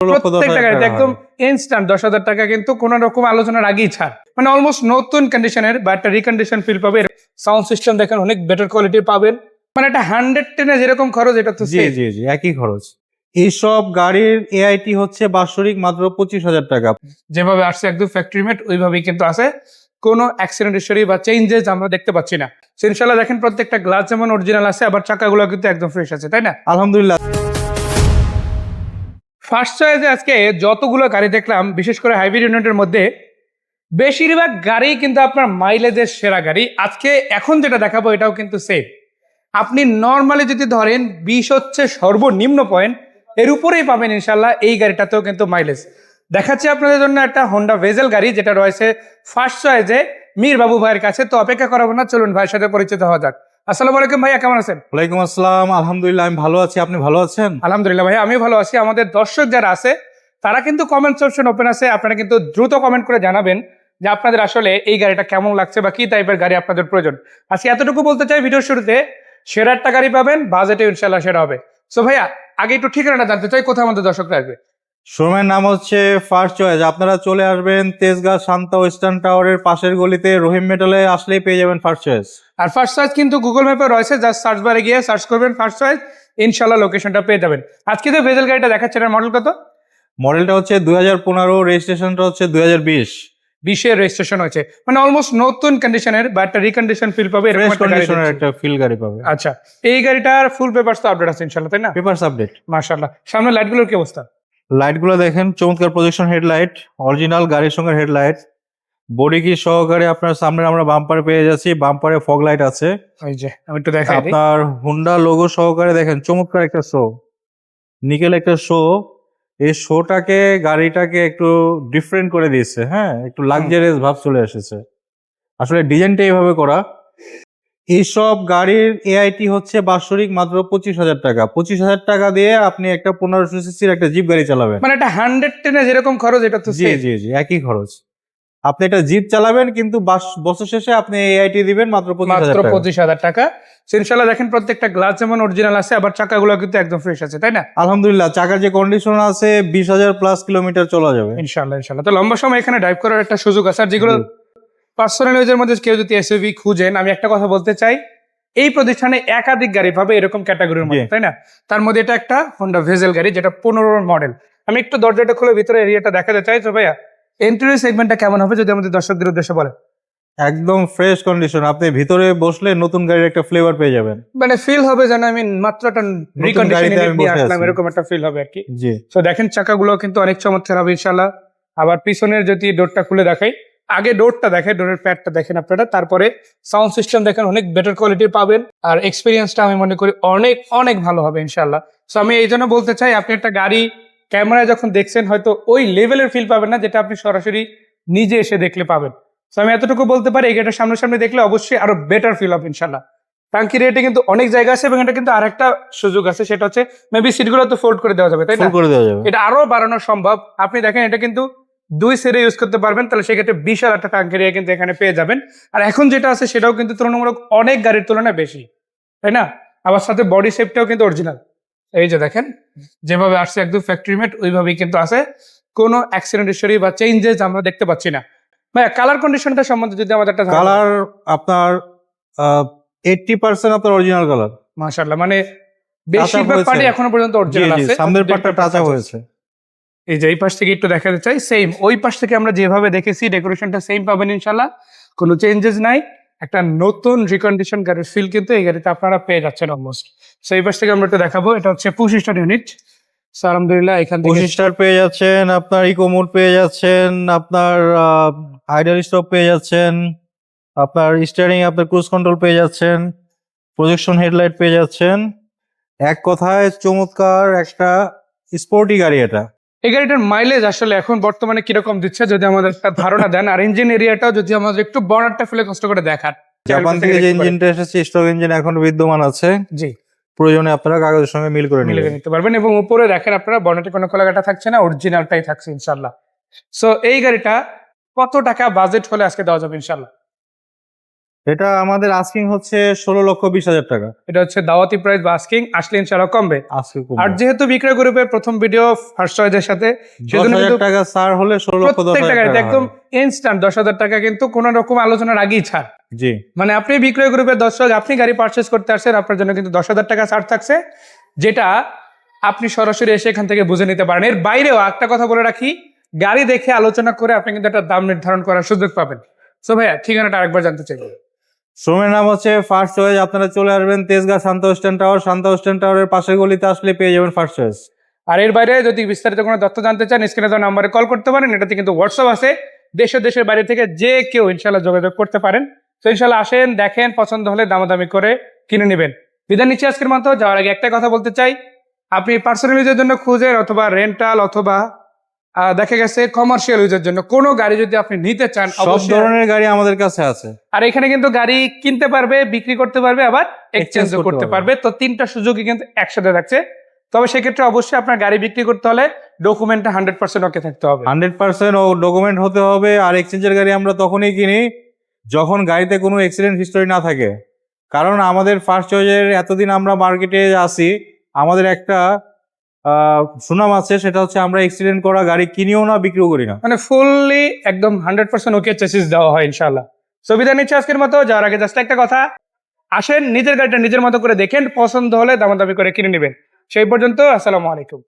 প্রত্যেকটা গাড়িতে একদম ইনস্ট্যান্ট দশ হাজার টাকা কিন্তু কোন রকম আলোচনার আগেই ছাড়। মানে অলমোস্ট নতুন কন্ডিশনের বা একটা রিকন্ডিশন ফিল পাবে। সাউন্ড সিস্টেম দেখেন অনেক বেটার কোয়ালিটির পাবেন। মানে একটা হান্ড্রেড টেনে যেরকম খরচ এটা তো জি জি জি একই খরচ। এইসব গাড়ির এআইটি হচ্ছে বাৎসরিক মাত্র পঁচিশ হাজার টাকা। যেভাবে আসছে একদম ফ্যাক্টরি মেট ওইভাবেই কিন্তু আছে। কোনো অ্যাক্সিডেন্ট হিস্টোরি বা চেঞ্জেস আমরা দেখতে পাচ্ছি না। So, ইনশাল্লাহ দেখেন প্রত্যেকটা গ্লাস যেমন অরিজিনাল আছে আবার চাকাগুলো কিন্তু একদম ফ্রেশ আছে তাই না? আলহামদুলিল্লাহ। ফার্স্ট চয়েসে আজকে যতগুলো গাড়ি দেখলাম, বিশেষ করে হাইব্রিড ইউনিটের মধ্যে, বেশিরভাগ গাড়ি কিন্তু আপনার মাইলেজের সেরা গাড়ি। আজকে এখন যেটা দেখাবো, এটাও কিন্তু সেফ আপনি নর্মালি যদি ধরেন বিশ হচ্ছে সর্বনিম্ন পয়েন্ট এর উপরেই পাবেন ইনশাল্লাহ এই গাড়িটাতেও কিন্তু মাইলেজ দেখাচ্ছি আপনাদের জন্য একটা হোন্ডা ভেজেল গাড়ি, যেটা রয়েছে ফার্স্ট চয়েসে মীর বাবু ভাইয়ের কাছে। তো অপেক্ষা করাবো না, চলুন ভাইয়ের সাথে পরিচিত হওয়া যাক। আসসালামু আলাইকুম ভাইয়া কেমন আছেন? ওয়ালাইকুম আসসালাম আলহামদুলিল্লাহ আমি ভালো আছি। আপনি ভালো আছেন? আলহামদুলিল্লাহ ভাই আমি ভালো আছি। আমাদের দর্শক যারা আছে তারা কিন্তু কমেন্ট সেকশন ওপেন আছে। আপনারা কিন্তু দ্রুত কমেন্ট করে জানাবেন যে আপনাদের আসলে এই গাড়িটা কেমন লাগছে বা কি টাইপের গাড়ি আপনাদের প্রয়োজন। আজকে এতটুকু বলতে চাই ভিডিওর শুরুতে সেরা একটা গাড়ি পাবেন বাজেটে ইনশাল্লাহ সেরা হবে। সো ভাইয়া আগে একটু ঠিকানাটা জানতে চাই কোথায় আমাদের দর্শকরা আসবে? শোরুমের নাম হচ্ছে ফার্স্ট চয়েস আপনারা চলে আসবেন তেজগাঁ শান্তা ওয়েস্টার্ন টাওয়ারের পাশের গলিতে। রহিম মেটালে আসলেই পেয়ে যাবেন ফার্স্ট চয়েস আর ফার্স্ট চয়েস কিন্তু গুগল ম্যাপে রয়েছে। জাস্ট সার্চ বারে গিয়ে সার্চ করবেন ফার্স্ট চয়েস ইনশাল্লাহ লোকেশনটা পেয়ে যাবেন। আজকে যে ভেজেল গাড়িটা দেখাচ্ছেন এর মডেল কত? মডেলটা হচ্ছে দুই হাজার পনেরো রেজিস্ট্রেশনটা হচ্ছে দুই হাজার বিশ। বিশের রেজিস্ট্রেশন হয়েছে। মানে অলমোস্ট নতুন কন্ডিশনের বা একটা রিকন্ডিশন ফিল পাবে এরকম একটা গাড়ি একটা ফিল গাড়ি পাবে। আচ্ছা এই গাড়িটার ফুল পেপারস তো আপডেট আছে ইনশাল্লাহ তাই না? পেপারস আপডেট মাশাআল্লাহ। সামনে লাইটগুলোর কি অবস্থা? লাইটগুলো দেখেন চমৎকার প্রজেকশন হেডলাইট অরিজিনাল গাড়ির সঙ্গে হেডলাইট বডি কি সহকারে আপনার সামনে আমরা বাম্পারে পেয়ে যাচ্ছি বাম্পারে ফগ লাইট আছে। যে আমি একটু দেখাই আপনার হুন্ডা লোগো সহকারে দেখেন চমৎকার একটা শো নিকেল একটা শো এই শোটাকে গাড়িটাকে একটু ডিফারেন্ট করে দিয়েছে হ্যাঁ? একটু লাক্সারিয়াস ভাব চলে এসেছে। আসলে ডিজাইনটা এইভাবে করা। এইসব গাড়ির এআইটি হচ্ছে বাৎসরিক মাত্র পঁচিশ হাজার টাকা। পঁচিশ হাজার টাকা দিয়ে আপনি একটা পনেরোশো সিসির একটা জিপ গাড়ি চালাবেন। মানে একটা হান্ড্রেড টেনে যেরকম খরচ এটা তো জি জি জি একই খরচ। আপনি একটা জিপ চালাবেন কিন্তু বছর শেষে আপনি এআইটি দিবেন মাত্র মাত্র টাকা। পঁচিশ হাজার টাকা। ইনশাল্লাহ দেখেন প্রত্যেকটা গ্লাস যেমন অরিজিনাল আছে আবার চাকাগুলো কিন্তু একদম ফ্রেশ আছে তাই না? আলহামদুলিল্লাহ চাকার যে কন্ডিশন আছে বিশ হাজার প্লাস কিলোমিটার চলা যাবে। ইনশাল্লাহ ইনশাল্লাহ তো লম্বা সময় এখানে ড্রাইভ করার একটা সুযোগ আছে আর যেগুলো। পার্সোনাল ইউজের মধ্যে কেউ যদি এসইভি খুঁজেন আমি একটা কথা বলতে চাই এই প্রতিষ্ঠানে একাধিক গাড়ি পাবে এরকম ক্যাটাগরির মধ্যে তাই না? তার মধ্যে এটা একটা হোন্ডা ভেজেল গাড়ি যেটা পনেরো মডেল আমি একটু দরজাটা খুলে ভিতরে এরিয়াটা দেখাতে চাই তো ভাইয়া এন্ট্রি সেগমেন্টটা কেমন হবে যদি আমাদের দর্শকদের উদ্দেশ্যে বলে একদম ফ্রেশ কন্ডিশন আপনি ভিতরে বসলে নতুন গাড়ির একটা ফ্লেভার পেয়ে যাবেন। মানে ফিল হবে যেন আমি মাত্র একটা রিকন্ডিশন নিয়ে আসলাম এরকম একটা ফিল হবে আর কি। জি। তো দেখেন চাকাগুলো কিন্তু অনেক চমৎকার হবে ইনশাল্লাহ আবার পিছনের যদি ডোরটা খুলে দেখাই আগে ডোরটা দেখে ডোরের প্যাডটা দেখেন আপনারা। তারপরে সাউন্ড সিস্টেম দেখেন অনেক বেটার কোয়ালিটির পাবেন। আর এক্সপিরিয়েন্সটা আমি মনে করি অনেক অনেক ভালো হবে ইনশাল্লাহ সো আমি এই জন্য বলতে চাই আপনি একটা গাড়ি ক্যামেরায় যখন দেখছেন হয়তো ওই লেভেলের ফিল পাবেন না যেটা আপনি সরাসরি নিজে এসে দেখলে পাবেন। সো আমি এতটুকু বলতে পারি এই গাড়িটা সামনাসামনি দেখলে অবশ্যই আরও বেটার ফিল হবে ইনশাল্লাহ টাঙ্কি রেটে কিন্তু অনেক জায়গা আছে এবং এটা কিন্তু আরেকটা সুযোগ আছে সেটা হচ্ছে মেবি সিটগুলো তো ফোল্ড করে দেওয়া যাবে তাই না? করে দেওয়া যাবে। এটা আরও বাড়ানো সম্ভব। আপনি দেখেন এটা কিন্তু দুই সেরে ইউজ করতে পারবেন তাহলে সেক্ষেত্রে বিশাল একটা টাঙ্কেরিয়া কিন্তু এখানে পেয়ে যাবেন। আর এখন যেটা আছে সেটাও কিন্তু তুলনামূলক অনেক গাড়ির তুলনায় বেশি তাই না? আবার সাথে বডি শেপটাও কিন্তু অরিজিনাল এই যে দেখেন যেভাবে আসছে একদম ফ্যাক্টরি মেট ওইভাবেই কিন্তু আছে। কোনো অ্যাক্সিডেন্ট হিস্টোরি বা চেঞ্জেস আমরা দেখতে পাচ্ছি না। ভাইয়া কালার কন্ডিশনটা সম্বন্ধে যদি আমাদের একটা কালার আপনার এইটটি পার্সেন্ট আপনার অরিজিনাল কালার মাশাআল্লাহ মানে বেশিরভাগ পার্টি এখনও পর্যন্ত অরিজিনাল আছে। সামনের পাটটা টাচা হয়েছে। এই যে এই পাশ থেকে একটু দেখাতে চাই সেম ওই পাশ থেকে আমরা যেভাবে দেখেছি ডেকোরেশনটা সেম পাবেন ইনশাল্লাহ কোনো চেঞ্জেস নাই। একটা নতুন রিকন্ডিশন গাড়ির ফিল কিন্তু এই গাড়িতে আপনারা পেয়ে যাচ্ছেন অলমোস্ট সো এই পাশ থেকে আমরা একটু দেখাবো, এটা হচ্ছে ইউনিট পঁচিশ স্টার পেয়ে যাচ্ছেন, আপনার পেয়ে যাচ্ছেন, আপনার পেয়ে যাচ্ছেন, আপনার আপনার ক্রুজ কন্ট্রোল পেয়ে যাচ্ছেন হেডলাইট পেয়ে যাচ্ছেন। এক কথায় চমৎকার একটা স্পোর্টি গাড়ি এটা। এই গাড়িটার মাইলেজ আসলে এখন বর্তমানে কীরকম দিচ্ছে যদি আমাদের একটা ধারণা দেন আর ইঞ্জিন এরিয়াটাও যদি আমাদের একটু বর্ডারটা ফেলে কষ্ট করে দেখান। জাপান থেকে যে ইঞ্জিনটা এসেছে স্টক ইঞ্জিন এখন বিদ্যমান আছে। জি। প্রয়োজনে আপনারা কাগজের সঙ্গে মিল করে মিলে নিতে পারবেন এবং উপরে দেখেন আপনারা বনেটে কোনো খোলাঘাটা থাকছে না অরিজিনালটাই থাকছে ইনশাল্লাহ সো এই গাড়িটা কত টাকা বাজেট হলে আজকে দেওয়া যাবে ইনশাল্লাহ এটা আমাদের আস্কিং হচ্ছে ষোলো লক্ষ বিশ হাজার টাকা। এটা হচ্ছে দাওয়াতি প্রাইস বা আস্কিং আসলে ইনশাআল্লাহ কমবে। আর যেহেতু বিক্রয় গ্রুপের প্রথম ভিডিও ফার্স্ট চয়েসের সাথে দশ সেজন্য টাকা সার হলে ষোলো লক্ষ দশ হাজার টাকা একদম ইনস্ট্যান্ট দশ হাজার টাকা কিন্তু কোনো রকম আলোচনার আগেই ছাড়। জি। মানে আপনি বিক্রয় গ্রুপের দর্শক আপনি গাড়ি পারচেস করতে আসছেন আপনার জন্য কিন্তু দশ হাজার টাকা ছাড় থাকছে যেটা আপনি সরাসরি এসে এখান থেকে বুঝে নিতে পারেন। এর বাইরেও একটা কথা বলে রাখি গাড়ি দেখে আলোচনা করে আপনি কিন্তু একটা দাম নির্ধারণ করার সুযোগ পাবেন। সো ভাইয়া ঠিকানাটা আরেকবার জানতে চাইব শ্রমের নাম হচ্ছে ফার্স্ট চয়েস আপনারা চলে আসবেন Tejgaon Shanta stand tower. Shanta stand টাওয়ারের পাশের গলিতে আসলে পেয়ে যাবেন ফার্স্ট চয়েস আর এর বাইরে যদি বিস্তারিত কোনো তথ্য জানতে চান, স্ক্রিনে দেওয়া নাম্বারে কল করতে পারেন। এটাতে কিন্তু হোয়াটসঅ্যাপ আছে। দেশের দেশের বাইরে থেকে যে কেউ ইনশাল্লাহ যোগাযোগ করতে পারেন। তো ইনশাল্লাহ আসেন, দেখেন, পছন্দ হলে দামাদামি করে কিনে নেবেন। বিধান নিচ্ছে আজকের মতো। যাওয়ার আগে একটা কথা বলতে চাই। আপনি পার্সোনাল ইউজের জন্য খুঁজেন অথবা রেন্টাল অথবা দেখা গেছে কমার্শিয়াল ইউজের জন্য। কোনো গাড়ি যদি আপনি নিতে চান সব ধরনের গাড়ি আমাদের কাছে আছে। আর এখানে কিন্তু গাড়ি কিনতে পারবে বিক্রি করতে পারবে আবার এক্সচেঞ্জ করতে পারবে। তো তিনটা সুযোগই কিন্তু একসাথে থাকছে। তবে সেক্ষেত্রে অবশ্যই আপনার গাড়ি বিক্রি করতে হলে ডকুমেন্টটা হান্ড্রেড পার্সেন্ট ওকে থাকতে হবে। হান্ড্রেড পার্সেন্ট ও ডকুমেন্ট হতে হবে আর এক্সচেঞ্জের গাড়ি আমরা তখনই কিনি যখন গাড়িতে কোনো অ্যাক্সিডেন্ট হিস্টোরি না থাকে। কারণ আমাদের ফার্স্ট চয়েসের এতদিন আমরা মার্কেটে আসি আমাদের একটা সুনাম আছে, সেটা হচ্ছে আমরা এক্সিডেন্ট করা গাড়ি কিনিও না, বিক্রিও করি না। মানে ফুললি একদম হান্ড্রেড পার্সেন্ট ওকে চেসিস দেওয়া হয় ইনশাল্লাহ সুবিধা নিচ্ছে আজকের মতো। যাওয়ার আগে জাস্ট একটা কথা, আসেন নিজের গাড়িটা নিজের মতো করে দেখেন, পছন্দ হলে দামাদামি করে কিনে নেবেন। সেই পর্যন্ত, আসসালামু আলাইকুম।